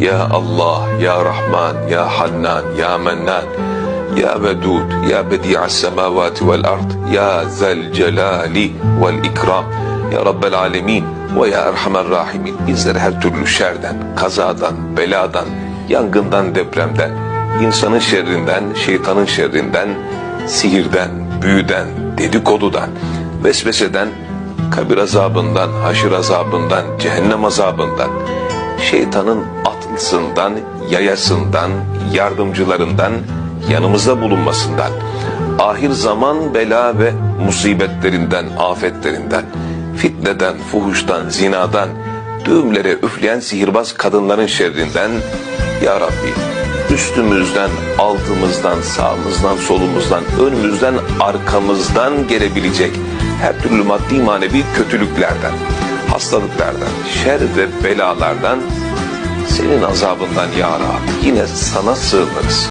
Ya Allah, Ya Rahman, Ya Hannan, Ya Mennan, Ya Vedud, Ya Bedi'as semavati vel ard, Ya Zel Celali vel İkram, Ya Rabbel Alemin ve Ya Erhamer Rahimin. Bizleri her türlü şerden, kazadan, beladan, yangından, depremden, insanın şerrinden, şeytanın şerrinden, sihirden, büyüden, dedikodudan, vesveseden, kabir azabından, haşir azabından, cehennem azabından, şeytanın atlısından, yayasından, yardımcılarından, yanımızda bulunmasından, ahir zaman bela ve musibetlerinden, afetlerinden, fitneden, fuhuştan, zinadan, düğümlere üfleyen sihirbaz kadınların şerrinden, Ya Rabbi üstümüzden, altımızdan, sağımızdan, solumuzdan, önümüzden, arkamızdan gelebilecek her türlü maddi manevi kötülüklerden, hastalıklardan, şer ve belalardan, senin azabından ya Rabbi yine sana sığınırız.